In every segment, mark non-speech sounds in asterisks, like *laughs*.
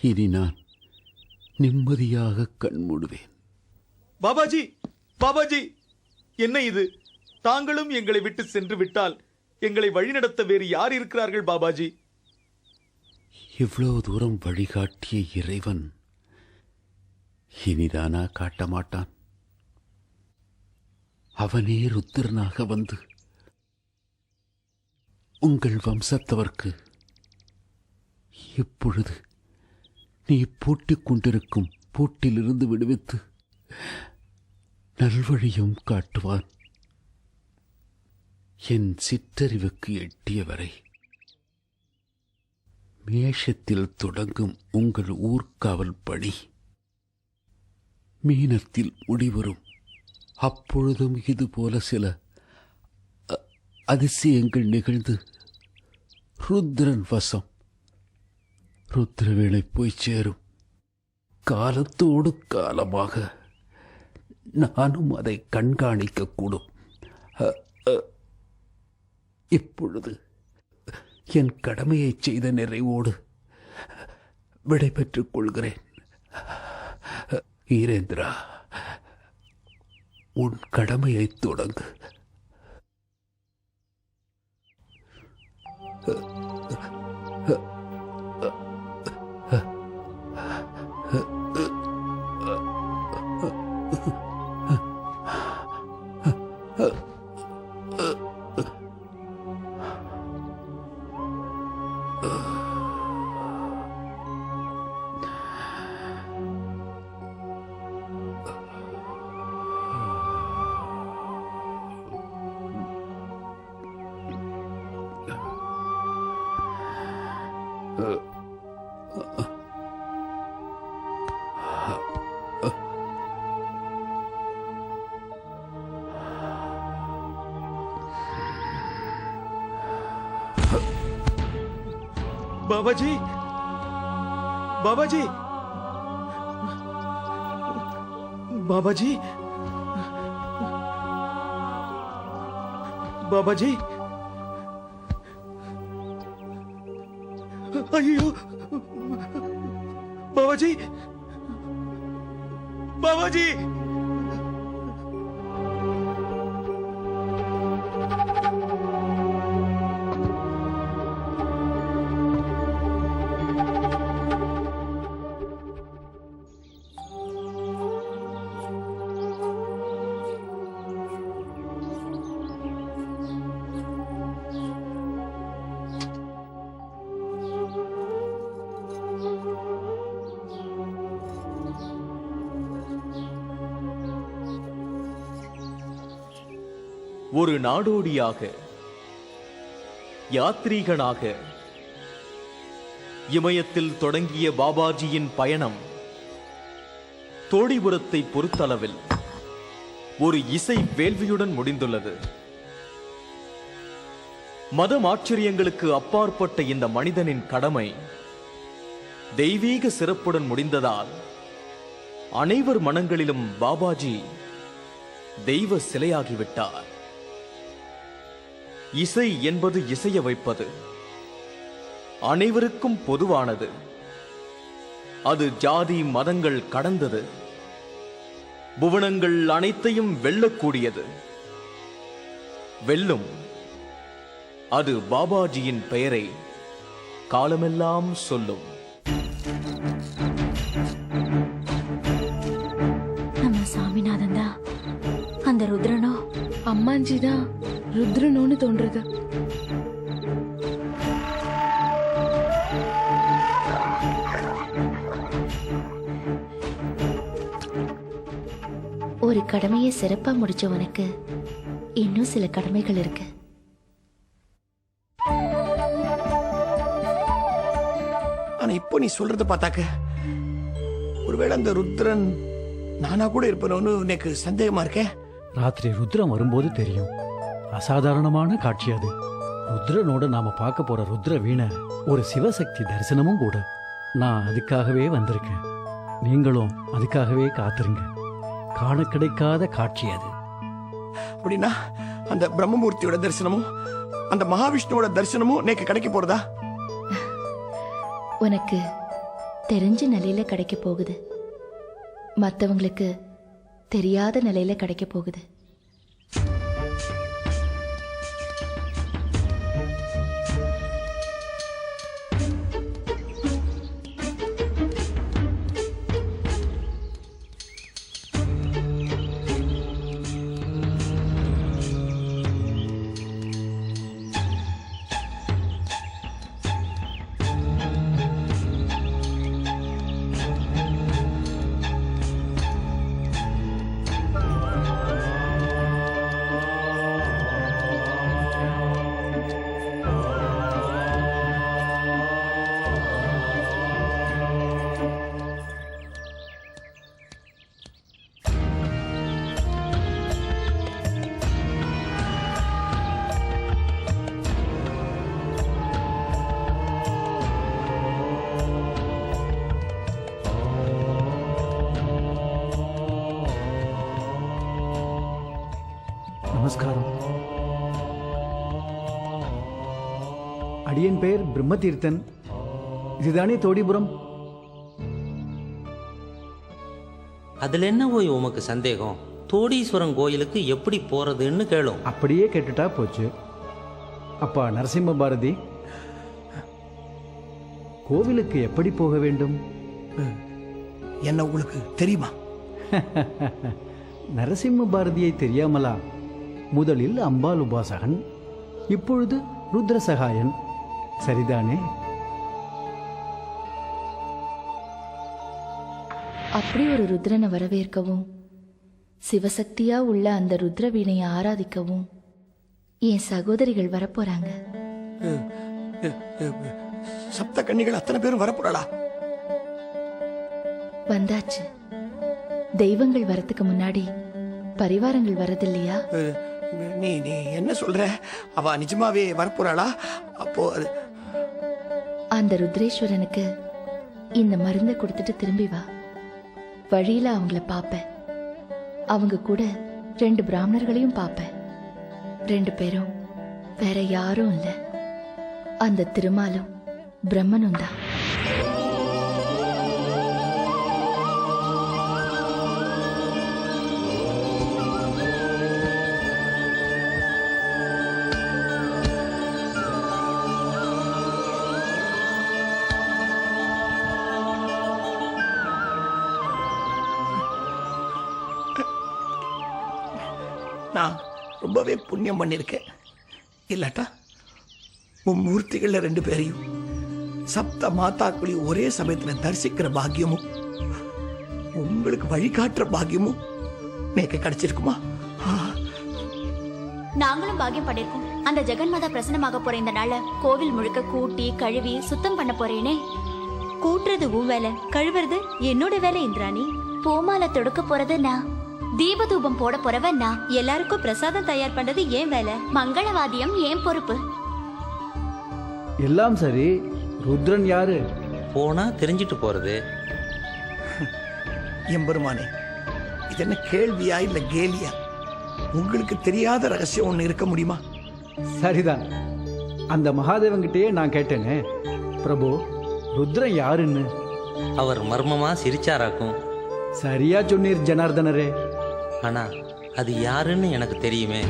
இனி நான் நிம்மதியாக கண்மூடுவேன் பாபாஜி பாபாஜி என்ன இது? தாங்களும் எங்களை விட்டு சென்று விட்டால் எங்களை வழிநடத்த வேறு யார் இருக்கிறார்கள் பாபாஜி? இவ்வளவு தூரம் வழிகாட்டிய இறைவன் இனிதானா காட்ட மாட்டான் அவனே ருத்திரனாக வந்து உங்கள் வம்சத்தவர்க்கு இப்பொழுது நீ பூட்டிக் கொண்டிருக்கும் பூட்டிலிருந்து விடுவித்து நல்வழியும் காட்டுவான். என் சிற்றறிவுக்கு எட்டியவரை மேஷத்தில் தொடங்கும் உங்கள் ஊர்காவல் பணி மீனத்தில் முடிவரும் அப்பொழுதும் இதுபோல சில அ- அதிசயங்கள் நிகழ்ந்து ருத்ரன் வசம் ருத்ரவேளை போய் சேரும். காலத்தோடு காலமாக நானும் அதை கண்காணிக்கக்கூடும். இப்பொழுது என் கடமையைச் செய்த நிறைவோடு விடைபெற்றுக் கொள்கிறேன். ஈரேந்திரா உன் கடமையைத் தொடங்கு. பாபாஜி பாபாஜி பாபாஜி பாபாஜி ஐயோ பாபாஜி பாபாஜி ஒரு நாடோடியாக யாத்ரீகனாக இமயத்தில் தொடங்கிய பாபாஜியின் பயணம் தோடிபுரத்தை பொறுத்தளவில் ஒரு இசை வேள்வியுடன் முடிந்துள்ளது. மதம் ஆச்சரியங்களுக்கு அப்பாற்பட்ட இந்த மனிதனின் கடமை தெய்வீக சிறப்புடன் முடிந்ததால் அனைவர் மனங்களிலும் பாபாஜி தெய்வ சிலையாகிவிட்டார். இசை என்பது இசைய வைப்பது. அனைவருக்கும் பொதுவானது. அது ஜாதி மதங்கள் கடந்தது. புவனங்கள் அனைத்தையும் வெல்லக்கூடியது. வெல்லும். அது பாபாஜியின் பெயரை காலமெல்லாம் சொல்லும். நம்ம சாமிநாதன் தான். அந்த ருத்ரனோ அம்மாஞ்சி தான். ருத்ரனோன்னு தோன்றுது. ஒரு கடமையை சிறப்பா முடிச்ச உனக்கு இன்னும் சில கடமைகள் இருக்கு. ஆனா இப்போ நீ சொல்றத பார்த்தாக்க ஒருவேளை அந்த ருத்ரன் நானா கூட இருப்பனோன்னு எனக்கு சந்தேகமா இருக்கே? ராத்திரி ருத்ரம் வரும்போது தெரியும். அசாதாரணமான காட்சி அது. ருத்ரனோட நாம பார்க்க போற ருத்ர வீணை ஒரு சிவசக்தி தரிசனமும் கூட. நான் அதுக்காகவே வந்திருக்கேன். நீங்களும் அதுக்காகவே காத்திருங்க. காண கிடைக்காத காட்சி அது. அப்படின்னா அந்த பிரம்மமூர்த்தியோட தரிசனமும் அந்த மகாவிஷ்ணுவோட தரிசனமும் நேக்கு கிடைக்க போறதா? உனக்கு தெரிஞ்ச நிலையில கிடைக்க போகுது. மற்றவங்களுக்கு தெரியாத நிலையில கிடைக்க போகுது. அடியன் பெயர் பிரம்மதீர்த்தன். இதுதானே தோடிபுரம்? அதுல என்ன போய் உமக்கு சந்தேகம்? தோடீஸ்வரன் கோயிலுக்கு எப்படி போறதுன்னு கேளும் அப்படியே கேட்டுட்டா போச்சு. அப்பா நரசிம்ம பாரதி கோவிலுக்கு எப்படி போக வேண்டும்? என்ன உங்களுக்கு தெரியுமா? *laughs* நரசிம்ம பாரதியை தெரியாமலா? முதலில் அம்பாள் உபாசகன் இப்பொழுது ருத்ர சகாயன் சரிதானே? அப்படி ஒரு ருத்ரனை வரவேற்கவும் சிவசக்தியா உள்ள அந்த ருத்ர வீணையை ஆராதிக்கவும் என் சகோதரிகள் வரப்போறாங்க. சப்த கன்னிகள் அத்தனை பேரும் வரப்போறாளா? வந்தாச்சு. தெய்வங்கள் வரத்துக்கு முன்னாடி பரிவாரங்கள் வரதில்லையா? நீ நீ என்ன சொல்ற? அவ நிஜமாவே வரப்போறாளா? அப்போ அந்த ருத்ரேஸ்வரனுக்கு இந்த மருந்தை கொடுத்துட்டு திரும்பி வா. வழியில அவங்கள பார்ப்பேன் அவங்க கூட ரெண்டு பிராமணர்களையும் பார்ப்பேன் ரெண்டு பேரும் வேற யாரும் இல்லை. அந்த திருமாலும் பிரம்மனும் தான். ரொம்பவே புண்ணியம் பண்ணியிருக்கேன் இல்லாட்டா உன் மூர்த்திகளில் ரெண்டு பேரையும் சப்த மாதாக்குழி ஒரே சமயத்தில் தரிசிக்கிற பாக்கியமும் உங்களுக்கு வழிகாட்டுற பாக்கியமும் எனக்கு கிடைச்சிருக்குமா? நாங்களும் பாக்கியம் பண்ணிருக்கோம். அந்த ஜெகன்மாதா பிரசனமாக போற இந்த நாள கோவில் முழுக்க கூட்டி கழுவி சுத்தம் பண்ண போறேனே. கூட்டுறது உன் வேலை கழுவுறது என்னோட வேலை இந்திராணி. பூமாலை தொடுக்க போறது நான் தீபதூபம் போட போறவ நான் எல்லாருக்கும் பிரசாதம் தயார் பண்றது ஏன் வேலை? மங்களவாதியம் ஏன் பொறுப்பு? எல்லாம் சரி. ருத்ரன் யாரு? போனா தெரிஞ்சிட்டு போறது. *laughs* எம்பெருமானே இது என்ன கேள்வியா இல்ல கேலியா? உங்களுக்கு தெரியாத ரகசியம் ஒண்ணு இருக்க முடியுமா? சரிதான். அந்த மகாதேவன்கிட்டயே நான் கேட்டேனே. பிரபு ருத்ரன் யாருன்னு? அவர் மர்மமா சிரிச்சாராக்கும். சரியா சொன்னீர் ஜனார்தனரே. ஆனா அது யாருன்னு எனக்கு தெரியுமே.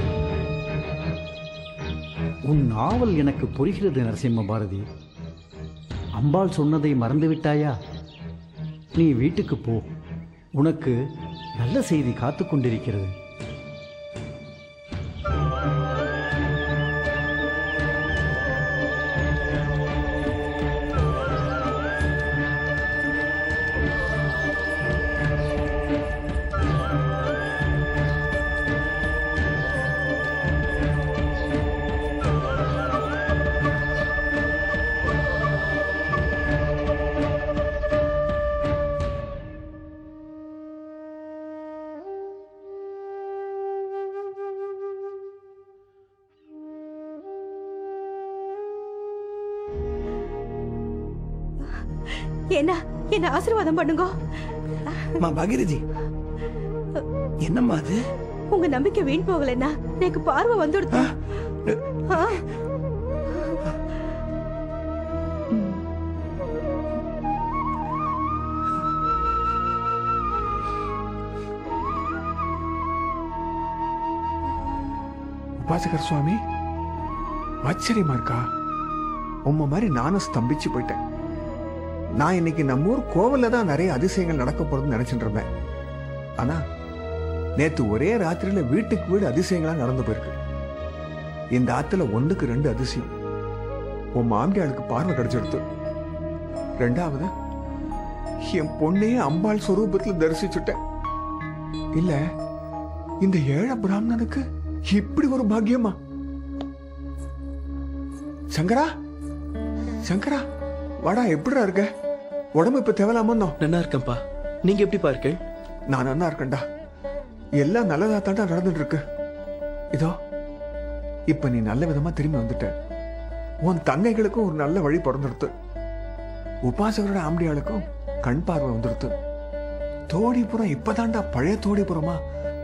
உன் நாவல் எனக்கு புரிகிறது நரசிம்ம பாரதி. அம்பாள் சொன்னதை மறந்துவிட்டாயா நீ வீட்டுக்கு போ. உனக்கு நல்ல செய்தி காத்து கொண்டிருக்கிறது. என்ன என்ன ஆசீர்வாதம் பண்ணுங்க? மா பகிரதி என்னம்மா அது? உங்க நம்பிக்கை வீண் போகலன்னா எனக்கு பார்வை வந்துடுது. உபாசகர் சுவாமி ஆச்சரியமா இருக்கா? உம்ம மாதிரி நானும் ஸ்தம்பிச்சு போயிட்டேன். நான் இன்னைக்கு நம்ம ஊர் கோவில்ல தான் நிறைய அதிசயங்கள் நடக்க போறதுன்னு நினைச்சிட்டு இருந்தேன். ஆனா நேத்து ஒரே ராத்திரியில வீட்டுக்கு வீடு அதிசயங்களா நடந்து போயிருக்கு. இந்த ஆத்துல ஒன்றுக்கு ரெண்டு அதிசயம். உன் மாமியாளுக்கு பார்வை கிடைச்சிடுத்து. ரெண்டாவது என் பொண்ணையே அம்பாள் சொரூபத்துல தரிசிச்சுட்டேன். இல்ல இந்த ஏழை பிராமணனுக்கு இப்படி ஒரு பாக்கியமா? சங்கரா? சங்கரா? வாடா எப்படிடா இருக்க? உடம்பு இப்ப தேவலாமோ நல்லா இருக்கேன்ப்பா. நீங்க எப்படி பாருக்க நான் நல்லா இருக்கேன்டா. எல்லாம் நல்லதா தாண்டா நடந்துட்டு இருக்கு இதோ இப்ப நீ நல்ல விதமா திரும்பி வந்துட்ட. உன் தங்கைகளுக்கும் ஒரு நல்ல வழி பிறந்துடுத்து. உபாசகரோட ஆம்படியாளுக்கும் கண் பார்வை வந்துடுத்து. தோடிபுரம் இப்பதான்டா பழைய தோடிபுரமா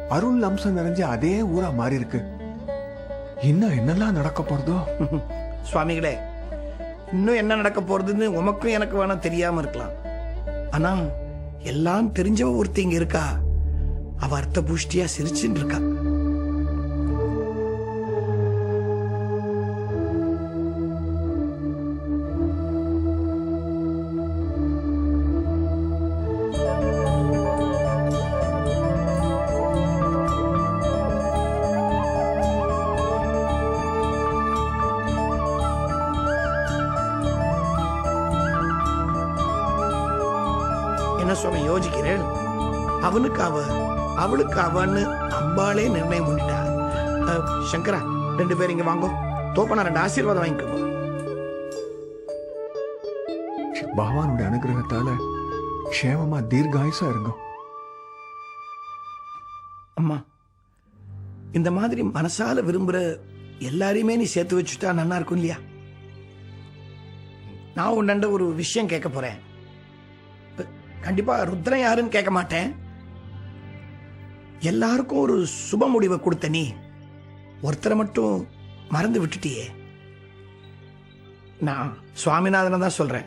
அருள் அம்சம் நிறைஞ்ச அதே ஊரா மாறி இருக்கு இன்னும் என்னெல்லாம் நடக்க போறதோ? *laughs* சுவாமிகளே இன்னும் என்ன நடக்க போறதுன்னு உமக்கும் எனக்கு வேணா தெரியாம இருக்கலாம். ஆனா எல்லாம் தெரிஞ்சவ ஒருத்தி இங்க இருக்கா? அவ அர்த்த புஷ்டியா சிரிச்சுன்னு இருக்கா. அவனுக்கு அவ அவளுக்கு அவன்னு அம்பாளே நிர்ணயம் பண்ணிட்டா. சங்கரா ரெண்டு பேரும் இங்க வாங்கோ. தோப்பனா ரெண்டு ஆசீர்வாதம் வாங்கிக்கோங்க பகவானுடைய அனுகிரகத்தால க்ஷேமமா தீர்காயுசா இருங்க. அம்மா இந்த மாதிரி மனசால விரும்புற எல்லாரையுமே நீ சேர்த்து வச்சுட்டா நல்லா இருக்கும் இல்லையா? நான் உன்னண்ட ஒரு விஷயம் கேட்க போறேன். கண்டிப்பா ருத்ரன் யாருன்னு கேட்க மாட்டேன். எல்லாருக்கும் ஒரு சுப முடிவை கொடுத்த நீ. ஒருத்தரை மட்டும் மறந்து விட்டுட்டியே. நான் சுவாமிநாதனை தான் சொல்றேன்.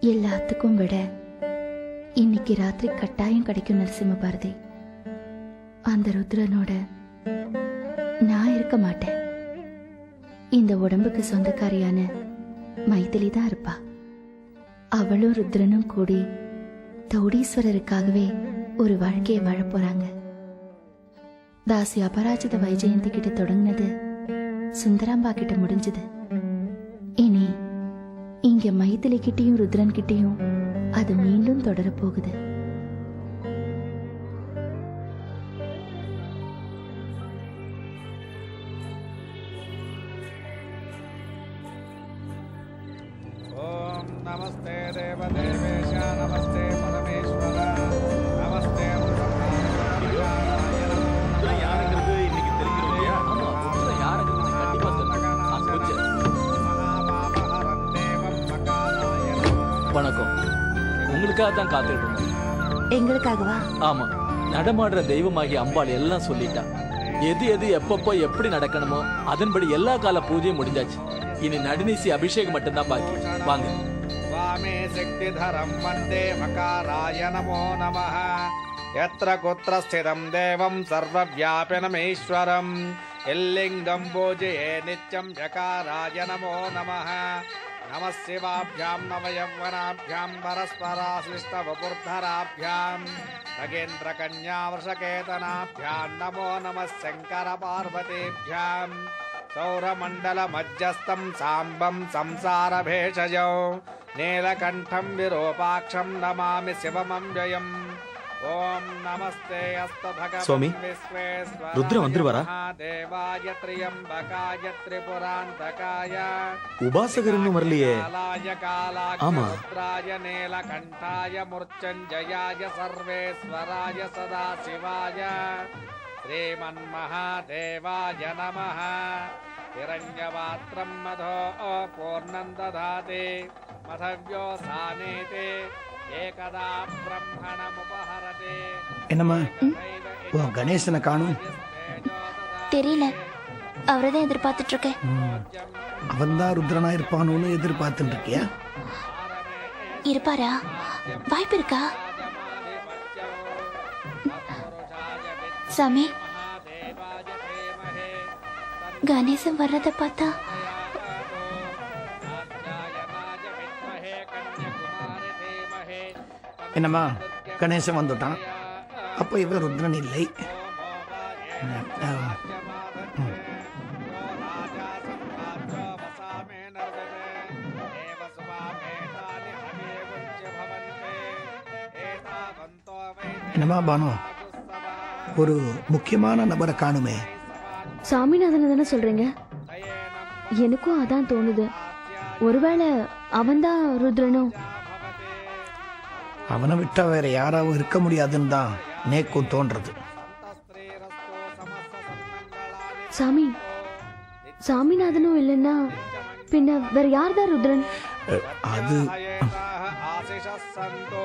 எல்லாத்துக்கும் விட இன்னைக்கு ராத்திரி கட்டாயம் கிடைக்கும் நரசிம்ம பாரதி. அந்த ருத்ரனோட நான் இருக்க மாட்டேன். இந்த உடம்புக்கு சொந்தக்காரியான மைதிலி தான் இருப்பா. அவளும் ருத்ரனும் கூடி தௌடீஸ்வரருக்காகவே ஒரு வாழ்க்கையை வாழ போறாங்க தாசி அபராஜித வைஜெயந்தி கிட்ட தொடங்கினது சுந்தராம்பா கிட்ட முடிஞ்சது. இனி இங்க மைதிலி கிட்டயும் ருத்ரன் கிட்டேயும் அது மீண்டும் தொடரப் போகுது. ஓம் நமஸ்தே நமஸ்தே அதுக்காக தான் காத்துட்டு இருந்தோம் எங்களுக்காகவா? ஆமா நடமாடுற தெய்வமாகி அம்பாள் எல்லாம் சொல்லிட்டா. எது எது எப்பப்போ எப்படி நடக்கணுமோ அதன்படி எல்லா கால பூஜையும் முடிஞ்சாச்சு. இனி நடுநீசி அபிஷேகம் மட்டும்தான் பாக்கி. வாங்க. வாமே சக்தி தரம் வந்தே மகாராய நமோ நம. எத்திர குத்திர ஸ்திரம் தேவம் சர்வ வியாபினமீஸ்வரம் எல்லிங்கம் பூஜையே நிச்சம் யகாராய நமோ நம. शिवाभ्यां नवयौवनाभ्यां परस्पराश्लिष्टवपुर्धराभ्यां नगेन्द्रकन्यावृषकेतनाभ्यां नमो नमः शङ्करपार्वतीभ्यां सौरमण्डलमध्यस्थं साम्बं संसारभेषजौ नीलकण्ठं विरूपाक्षं नमामि शिवमव्ययम् ஓம் స్వామి రుద్రం అందరువారా ఉపాసకరನ್ನು ಮರಲಿಯೇ ಆಮಾ ನೀಲಕಂಠಾಯ ಮೃತ್ಯುಂಜಯಾಯ ಸರ್ವೇಶ್ವರಾಯ ಸದಾ ಶಿವಾಯ శ్రీమన్మహాదేవాయ నమ హిరణ్యవాత్రం మధో పూర్ణం దాతే మధవ్యోసానేతే என்னம்மா? ஓ கணேசனை காணும். தெரியல. அவரதான் எதிர்பார்த்துட்டு இருக்கேன் அவன் தான் ருத்ரனா இருப்பானோன்னு எதிர்பார்த்துட்டு இருக்கியா இருப்பாரா வாய்ப்பு இருக்கா சாமி. கணேசன் வர்றதை பார்த்தா என்னம்மா? கணேசன் வந்துட்டான். அப்போ இவன் ருத்ரன் இல்லை. என்னமா என்னம்மா பானு? ஒரு முக்கியமான நபரை காணுமே. சாமிநாதனை தானே சொல்றீங்க? எனக்கும் அதான் தோணுது. ஒருவேளை அவன்தான் ருத்ரனும் அவனை விட்டா வேற யாராவும் இருக்க முடியாதுன்னு தான் நேக்கும் தோன்றது. சாமி சாமிநாதனும் இல்லைன்னா பின்ன வேற யார்தான் ருத்ரன்? அஹ், அது ஆசிஷ சந்தோ